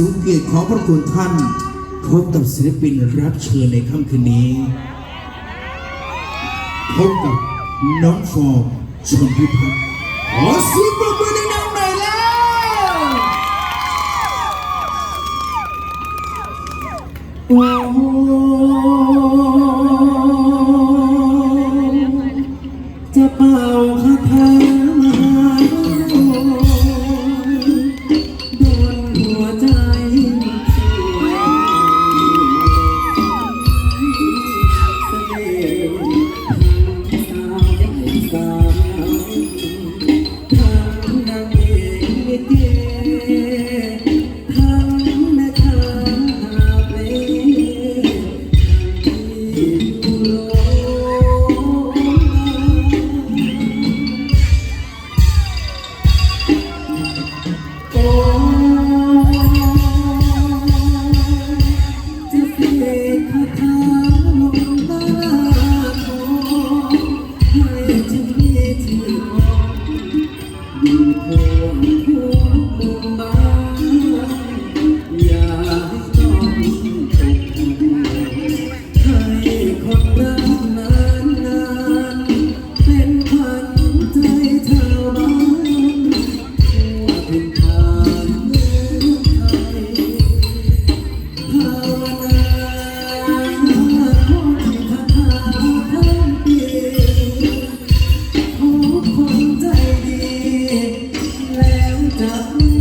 สูงเกียรติขอพระคุณท่าน พบกับศิลปินรับเชิญในค่ำคืนนี้ พบกับน้องฟอร์มชนพิพัฒน์ขอเสียงปรบมือดังหน่อยแล้ว โอ้ มุ่งมั่น แล้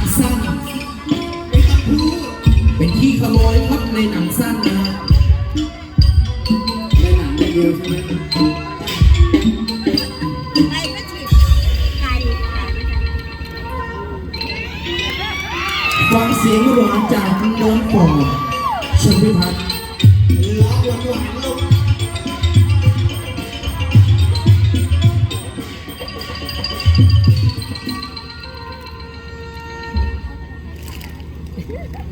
จากหนังสั้นเป็นที่ขโมยครับในหนังสั้นนะในหนังอย่างเดียวใช่ไหมไก่ก็ฉีดไก่ไก่ฟังเสียงหวานจากน้องฟอร์มชนพิพัฒน์ร้องหวานๆลูก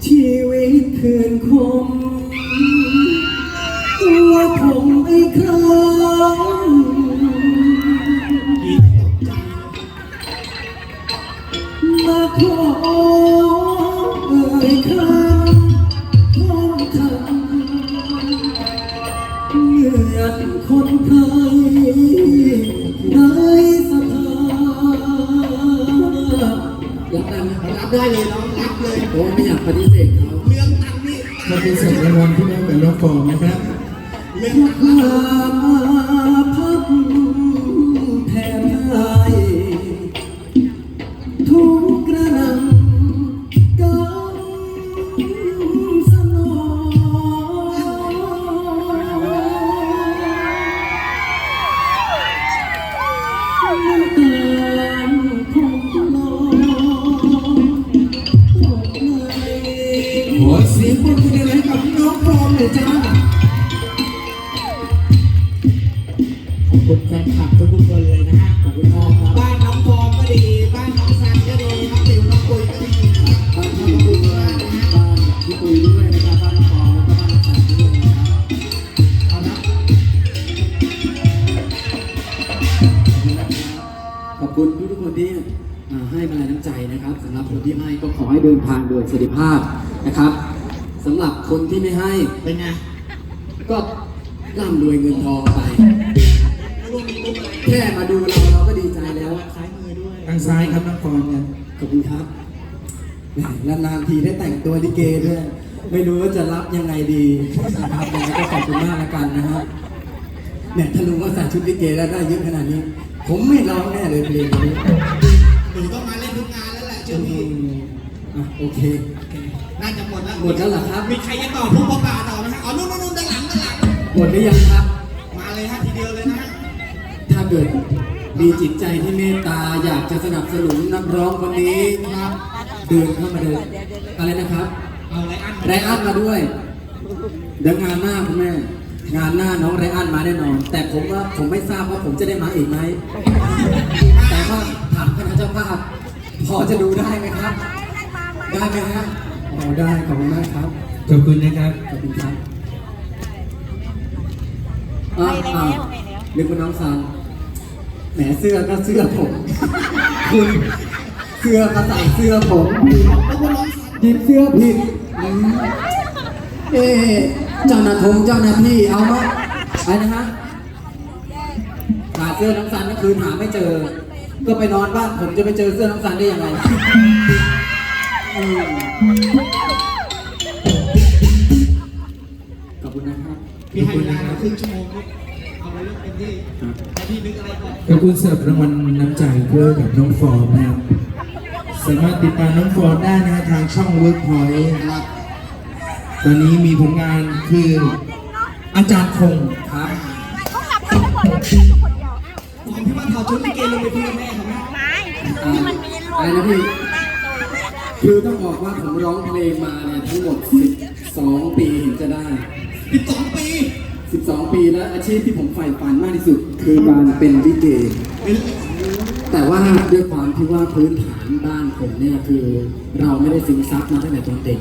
ชีวิตคืนคม ตัวผมไอ้คย ปฏิเสธเขาเรื่องตังค์นี่มาเสธรางวัลที่น้องกับน้องฟอร์มนะครับเรื่องทุตังกค์ลาพับแทน อเสียงปรบมือให้กับน้องฟอร์มหน่อยจ้าขอบคุณแฟนคลับทุกคนเลยนะฮะขอบคุณมากครับบ้านน้องฟอร์มก็ดี บ้านน้องซันก็ดีน้องติ๋วน้องปุยก็ดีครับบ้านที่คุยด้วยบ้านที่คุยด้วยนะครับบ้านละครแล้วก็บ้านละครด้วยนะครับเอาละขอบคุณทุกคนที่ให้เป็นอะไรน้ำใจนะครับสำหรับคนที่ให้ก็ขอให้เดินทางโดยสวัสดิภาพนะครับ สำหรับคนที่ไม่ให้ เป็นไงก็ร่ำรวยเงินทองไปรวมมีมุกอะไรแค่มาดูเราเราก็ดีใจแล้ว ซ้ายมือด้วยทางซ้ายครับน้องฟอนครับขอบคุณครับแหมนานๆทีได้แต่งตัวลิเกด้วยไม่รู้ว่าจะรับยังไงดีนะครับยังไงก็ขอบคุณมากแล้วกันนะครับเนี่ยถ้าลุงว่าใส่ชุดลิเกแล้วได้เยอะขนาดนี้ ผมไม่ร้องแน่เลยเพลงนี้หนูต้องมาเล่นทุกงานแล้วแหละเชื่อือพี่มอะโอเค น่าจะหมดแล้วหมดแล้วเหรอครับ มีใครจะต่อพวกพ่อป่าต่อไหมฮะอ๋อนู่นนู่นนู่นด้านหลังด้านหลัง หมดหรือยังครับ มาเลยฮะทีเดียวเลยนะฮะถ้าเกิดมีจิตใจที่เมตตาอยากจะสนับสนุนนักร้องคนนี้ครับเดินเข้ามาเดินอะไรนะครับเอาไรอันไรอันมาด้วยเดี๋ยวงานหน้าคุณแม่ งานหน้าน้องไรอันมาแน่นอน แต่ผมว่าผมไม่ทราบว่าผมจะได้มาอีกไหมแต่ว่าถามคณะเจ้าภาพพอจะดูได้ไหมครับ ได้ไหมฮะ อ๋อได้ขอบคุณมากครับขอบคุณนะครับขอบคุณครับไปอ่าแล้วอ่าไปแล้วนึกว่าน้องซันแหมเสื้อก็เสื้อผม คุณเสื้อก็ใส่เสื้อผมแล้วก็ร้องสันหยิบเสื้อผิดอืมเอ๊ะเจ้าหน้าทงเจ้าหน้าที่เอามาอะไรนะฮะหาเสื้อน้องซันก็คือหาไม่เจอ ก็ไปนอนบ้านผมจะไปเจอเสื้อน้องซันได้ยังไงอืม ขอบคุณนะครับพี่ให้เวลาเราครึ่งชั่วโมงลูกเอาไปเรื่องเต็มที่แต่พี่นึกอะไรก่อนขอบคุณสำหรับรางวัลน้ำใจเพื่อกับน้องฟอร์มนะครับสามารถติดตามน้องฟอร์มได้นะฮะทางช่อง Workpoint ครับ ตอนนี้มีผลงานคืออาจารย์คงครับเขาขับรถทั้งหมดเลยพี่อยู่คนเดียวอ้าวผมพี่ว่าถอดชุดลิเกลงไปคุยกับแม่เขาไหมไม่ที่มันมีลมอะไรนะพี่ตั้งตัวไม่ได้ คือต้องบอกว่าผมร้องเพลงมาเนี่ยทั้งหมด 12 ปีเห็นจะได้สิบสองปี 12 ปีแล้วอาชีพที่ผมใฝ่ฝันมากที่สุด คือการเป็นลิเกเป็นแต่ว่าด้วยความที่ว่าพื้นฐานบ้านผมเนี่ยคือเราไม่ได้ซึมซับมาตั้งแต่ตอนเด็ก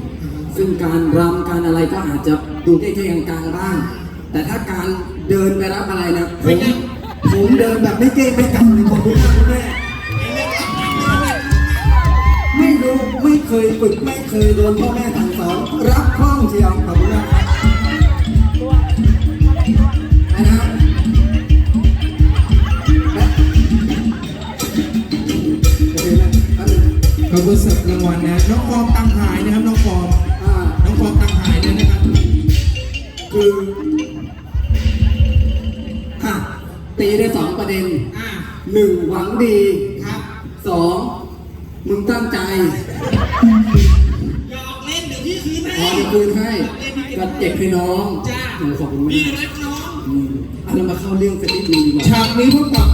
ซึ่งการรำการอะไรก็อาจจะดูเท่ๆกลางๆบ้าง แต่ถ้าการเดินไปรับอะไรนะผมผมเดินแบบไม่เก้ไม่กังเลยขอบคุณมากคุณแม่ไม่ เคยฝึกไม่เคยโดนพ่อแม่สั่งสอนรับคล่องเชียวขอบคุณมากครับนะฮะโอเคไหมแป๊บนึงขอบคุณสำหรับรางวัลนะน้องฟอร์มตังหายนะครับน้องฟอร์มอ่าน้องฟอร์มตังหายเลยนะครับคือค่ะตีได้สองประเด็นอ่าหนึ่งหวังดีครับสอง มึงตั้งใจหยอกเล่นเดี๋ยวพี่คืนพอให้จะคืนให้ก็เก็บให้น้องจ้าโอ้ขอบคุณมาพี่กรักน้อง อืมเอาเรามาเข้าเรื่องสักนิดนึงดีกว่า ฉากนี้พบกับ